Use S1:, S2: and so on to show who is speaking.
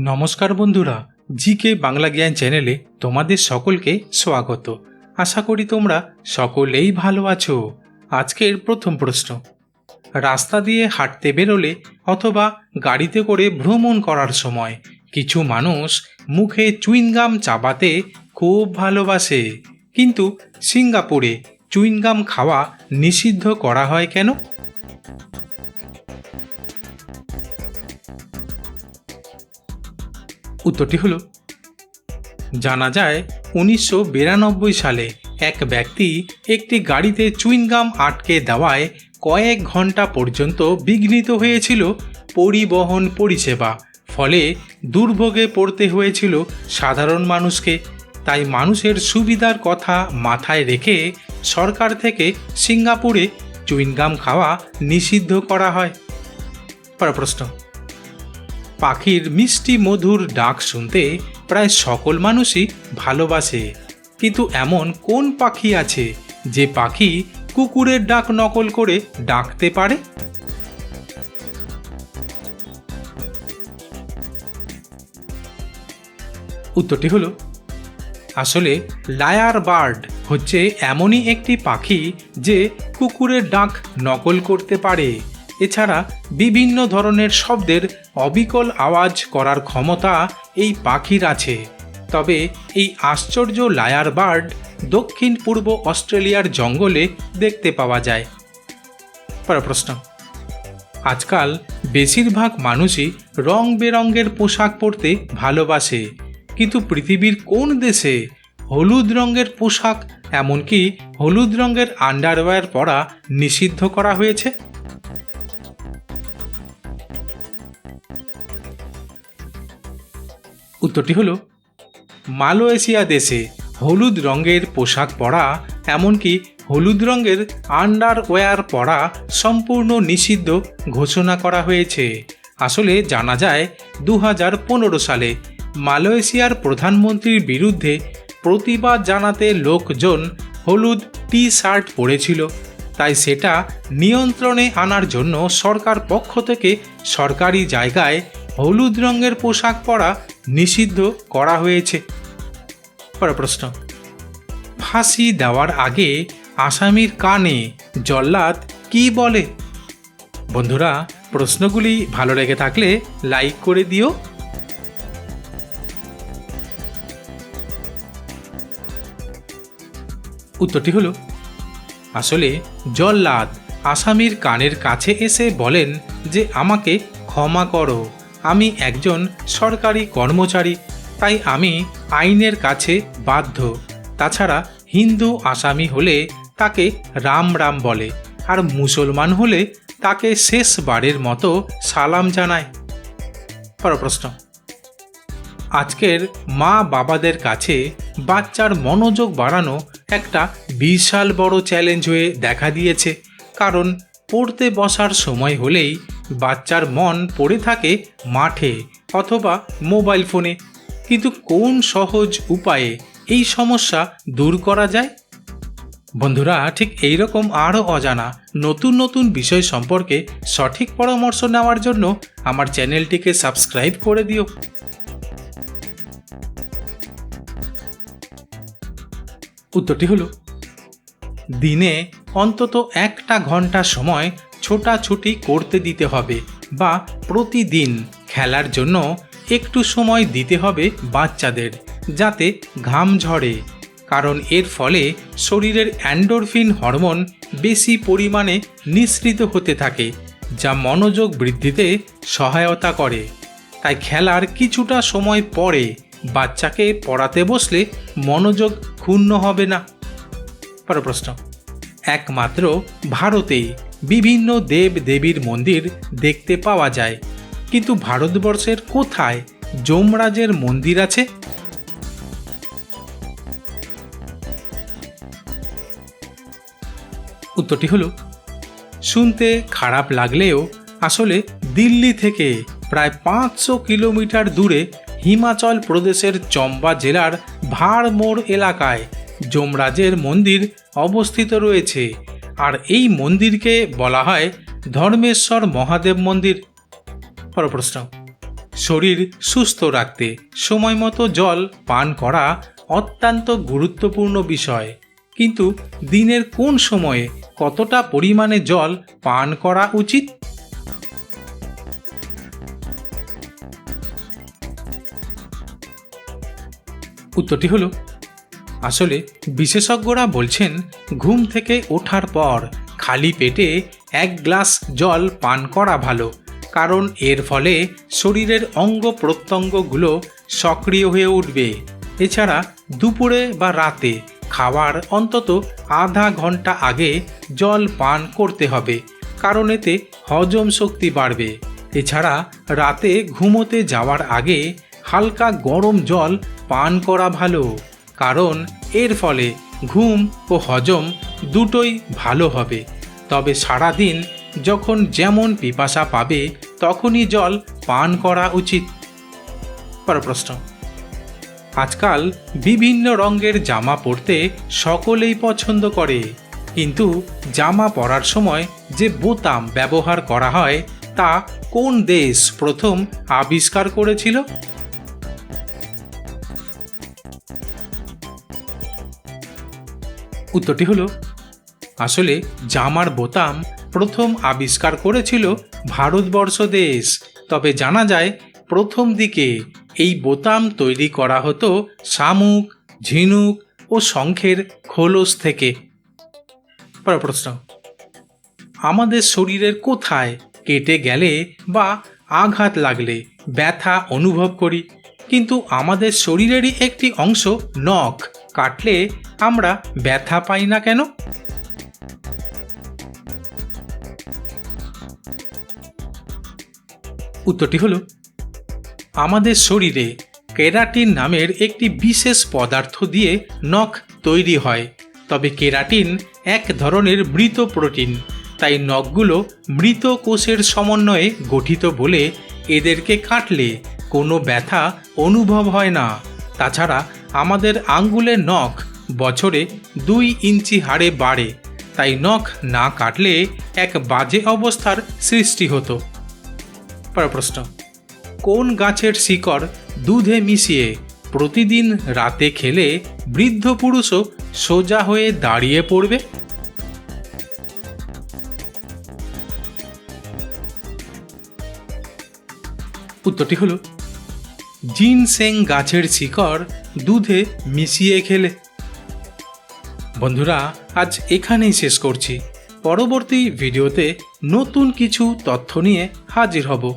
S1: নমস্কার বন্ধুরা জি কে বাংলা জ্ঞান চ্যানেলে তোমাদের সকলকে স্বাগত। আশা করি তোমরা সকলেই ভালো আছো। আজকের প্রথম প্রশ্ন, রাস্তা দিয়ে হাঁটতে বেরোলে অথবা গাড়িতে করে ভ্রমণ করার সময় কিছু মানুষ মুখে চুইনগাম চাবাতে খুব ভালোবাসে। কিন্তু সিঙ্গাপুরে চুইনগাম খাওয়া নিষিদ্ধ করা হয় কেন? উত্তরটি হলো, জানা যায় উনিশশো বিরানব্বই সালে এক ব্যক্তি একটি গাড়িতে চুইনগাম আটকে দেওয়ায় কয়েক ঘণ্টা পর্যন্ত বিঘ্নিত হয়েছিল পরিবহন পরিষেবা। ফলে দুর্ভোগে পড়তে হয়েছিল সাধারণ মানুষকে। তাই মানুষের সুবিধার কথা মাথায় রেখে সরকার থেকে সিঙ্গাপুরে চুইনগাম খাওয়া নিষিদ্ধ করা হয়। পরের প্রশ্ন। পাখির মিষ্টি মধুর ডাক শুনতে প্রায় সকল মানুষই ভালোবাসে। কিন্তু এমন কোন পাখি আছে যে পাখি কুকুরের ডাক নকল করে ডাকতে পারে? উত্তরটি হলো, আসলে লায়ার বার্ড হচ্ছে এমনই একটি পাখি যে কুকুরের ডাক নকল করতে পারে। এছাড়া বিভিন্ন ধরনের শব্দের অবিকল আওয়াজ করার ক্ষমতা এই পাখির আছে। তবে এই আশ্চর্য লায়ার বার্ড দক্ষিণ পূর্ব অস্ট্রেলিয়ার জঙ্গলে দেখতে পাওয়া যায়। পরের প্রশ্ন। আজকাল বেশিরভাগ মানুষই রং বেরঙের পোশাক পরতে ভালোবাসে। কিন্তু পৃথিবীর কোন দেশে হলুদ রঙের পোশাক এমনকি হলুদ রঙের আন্ডারওয়্যার পরা নিষিদ্ধ করা হয়েছে? উত্তরটি হলো, মালয়েশিয়া দেশে হলুদ রঙের পোশাক পরা, এমনকি হলুদ রঙের আন্ডারওয়্যার পরা সম্পূর্ণ নিষিদ্ধ ঘোষণা করা হয়েছে। আসলে জানা যায়, দুহাজার পনেরো সালে মালয়েশিয়ার প্রধানমন্ত্রীর বিরুদ্ধে প্রতিবাদ জানাতে লোকজন হলুদ টি শার্ট পরেছিল। তাই সেটা নিয়ন্ত্রণে আনার জন্য সরকার পক্ষ থেকে সরকারি জায়গায় হলুদ রঙের পোশাক পরা নিষিদ্ধ করা হয়েছে। পরের প্রশ্ন। ফাঁসি দেওয়ার আগে আসামির কানে জল্লাদ কি বলে? বন্ধুরা, প্রশ্নগুলি ভালো লেগে থাকলে লাইক করে দিও। উত্তরটি হলো আসলে জল্লাদ আসামির কানের কাছে এসে বলেন যে আমাকে ক্ষমা করো, আমি একজন সরকারি কর্মচারী, তাই আমি আইনের কাছে বাধ্য। তাছাড়া হিন্দু আসামি হলে তাকে রাম রাম বলে, আর মুসলমান হলে তাকে শেষবারের মতো সালাম জানায়। পর প্রশ্ন আজকের মা বাবাদের কাছে বাচ্চার মনোযোগ বাড়ানো একটা বিশাল বড় চ্যালেঞ্জ হয়ে দেখা দিয়েছে। কারণ পড়তে বসার সময় হলেই বাচ্চার মন পড়ে থাকে মাঠে অথবা মোবাইল ফোনে কিন্তু কোন সহজ উপায়ে এই সমস্যা দূর করা যায়? বন্ধুরা, ঠিক এই রকম আরও অজানা নতুন নতুন বিষয় সম্পর্কে সঠিক পরামর্শ নেওয়ার জন্য আমার চ্যানেলটিকে সাবস্ক্রাইব করে দিও। উত্তরটি হলো, দিনে অন্তত একটা ঘণ্টা সময় ছোটাছুটি করতে দিতে হবে বা প্রতিদিন খেলার জন্য একটু সময় দিতে হবে বাচ্চাদের যাতে ঘাম ঝরে। কারণ এর ফলে শরীরের অ্যান্ডোরফিন হরমোন বেশি পরিমাণে নিঃসৃত হতে থাকে, যা মনোযোগ বৃদ্ধিতে সহায়তা করে। তাই খেলার কিছুটা সময় পরে বাচ্চাকে পড়াতে বসলে মনোযোগ ক্ষুণ্ণ হবে না। পরের প্রশ্ন একমাত্র ভারতেই বিভিন্ন দেব দেবীর মন্দির দেখতে পাওয়া যায়। কিন্তু ভারতবর্ষের কোথায় যমরাজের মন্দির আছে? উত্তরটি হলো, শুনতে খারাপ লাগলেও আসলে দিল্লি থেকে প্রায় পাঁচশো কিলোমিটার দূরে হিমাচল প্রদেশের চম্বা জেলার ভাড়মোড় এলাকায় যমরাজের মন্দির অবস্থিত রয়েছে। আর এই মন্দিরকে বলা হয় ধর্মেশ্বর মহাদেব মন্দির। পর প্রশ্ন শরীর সুস্থ রাখতে সময় মতো জল পান করা অত্যন্ত গুরুত্বপূর্ণ বিষয়। কিন্তু দিনের কোন সময়ে কতটা পরিমাণে জল পান করা উচিত? উত্তরটি হলো, আসলে বিশেষজ্ঞরা বলছেন, ঘুম থেকে ওঠার পর খালি পেটে এক গ্লাস জল পান করা ভালো, কারণ এর ফলে শরীরের অঙ্গ প্রত্যঙ্গগুলো সক্রিয় হয়ে উঠবে। এছাড়া দুপুরে বা রাতে খাওয়ার অন্তত আধা ঘণ্টা আগে জল পান করতে হবে, কারণ এতে হজম শক্তি বাড়বে। এছাড়া রাতে ঘুমোতে যাওয়ার আগে হালকা গরম জল পান করা ভালো, কারণ এর ফলে ঘুম ও হজম দুটোই ভালো হবে। তবে সারাদিন যখন যেমন পিপাসা পাবে, তখনই জল পান করা উচিত। পরের প্রশ্ন আজকাল বিভিন্ন রঙের জামা পরতে সকলেই পছন্দ করে, কিন্তু জামা পরার সময় যে বোতাম ব্যবহার করা হয়, তা কোন দেশ প্রথম আবিষ্কার করেছিল? উত্তরটি হলো, আসলে জামার বোতাম প্রথম আবিষ্কার করেছিল ভারতবর্ষ দেশ, তবে জানা যায় প্রথম দিকে এই বোতাম তৈরি করা হতো শামুক, ঝিনুক ও শঙ্খের খোলস থেকে। পরের প্রশ্ন, আমাদের শরীরের কোথায় কেটে গেলে বা আঘাত লাগলে ব্যথা অনুভব করি? কিন্তু আমাদের শরীরেরই একটি অংশ নখ কাটলে আমরা ব্যথা পাই না কেন? উত্তরটি হল, আমাদের শরীরে কেরাটিন নামের একটি বিশেষ পদার্থ দিয়ে নখ তৈরি হয়। তবে কেরাটিন এক ধরনের মৃত প্রোটিন, তাই নখগুলো মৃত কোষের সমন্বয়ে গঠিত বলে এদেরকে কাটলে কোনো ব্যথা অনুভব হয় না। তাছাড়া আমাদের আঙ্গুলের নখ বছরে দুই ইঞ্চি হারে বাড়ে, তাই নখ না কাটলে এক বাজে অবস্থার সৃষ্টি হতো। প্রশ্ন, কোন গাছের শিকড় দুধে মিশিয়ে প্রতিদিন রাতে খেলে বৃদ্ধ পুরুষও সোজা হয়ে দাঁড়িয়ে পড়বে? উত্তরটি হলো জিনসেং গাছের শিকড় দুধে মিশিয়ে খেলে। বন্ধুরা, আজ এখানেই শেষ করছি। পরবর্তী ভিডিওতে নতুন কিছু তথ্য নিয়ে হাজির হব।